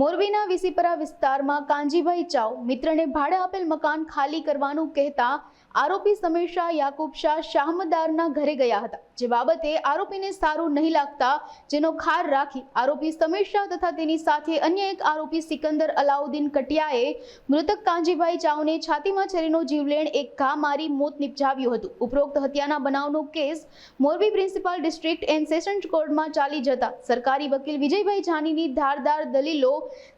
મોરબીના વિસીપરા વિસ્તારમાં કાંજીભાઈ ચાવ મિત્રને ભાડે આપેલ મકાન ખાલી કરવાનું કહેતા આરોપી સમીર શાહ યાકુબ શાહ શાહમદારના ઘરે ગયા હતા. જે બાબતે આરોપીને સારું નહીં લાગતા જેનો ખાર રાખી આરોપી સમીર તથા તેની સાથે અન્ય એક આરોપી સિકંદર અલાઉદ્દીન કટિયાએ મૃતક કાંજીભાઈ ચાવને છાતીમાં છરીનો જીવલેણ એક ઘા મારી મોત નિપજાવ્યું હતું. ઉપરોક્ત હત્યાના બનાવનો case Morbi principal district and sessions કોર્ટમાં ચાલી જતા. સરકારી વકીલ વિજયભાઈ જાનીની ધારદાર દલીલો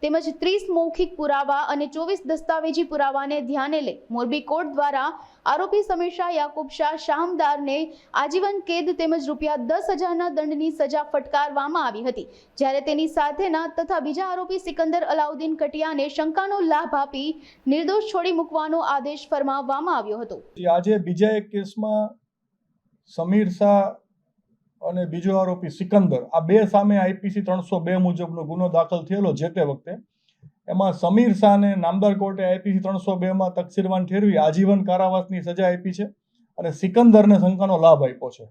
તેમજ ત્રીસ મૌખિક પુરાવા અને ચોવીસ દસ્તાવેજી પુરાવાને ધ્યાને લઈ મોરબી કોર્ટ દ્વારા આરોપી સમીર શાહ યાકુબ શાહ શામદારને આજીવન કેદ તેમજ રૂપિયા દસ હજારના દંડની સજા ફટકારવામાં આવી હતી. જ્યારે તેની સાથેના તથા બીજા આરોપી સિકંદર અલાઉદ્દીન કટિયાને શંકાનો લાભ આપી નિર્દોષ છોડી મૂકવાનો આદેશ ફરમાવવામાં આવ્યો હતો. આજે બીજા એક કેસમાં સમીર શાહ અને બીજો આરોપી સિકંદર, આ બે સામે આઈપીસી ત્રણસો બે મુજબનો ગુનો દાખલ થયેલો જે તે વખતે એમાં સમીર શાહને નામદાર કોર્ટે આઈપીસી ત્રણસો બેમાં તકસીરવાન ઠેરવી, આજીવન કારાવાસની સજા આપી છે અને સિકંદરને શંકાનો લાભ આપ્યો છે.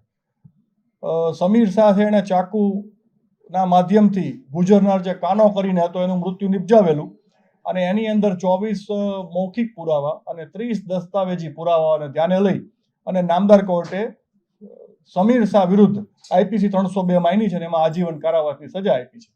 સમીર શાહ છે એણે ચાકુના માધ્યમથી ગુજરનાર જે કાનો કરીને હતો, એનું મૃત્યુ નિપજાવેલું અને એની અંદર ચોવીસ મૌખિક પુરાવા અને ત્રીસ દસ્તાવેજી પુરાવાને ધ્યાને લઈ અને નામદાર કોર્ટે સમીર શાહ વિરુદ્ધ આઈપીસી ત્રણસો બે માયની છે અને એમાં આજીવન કારાવાસની સજા આપી છે.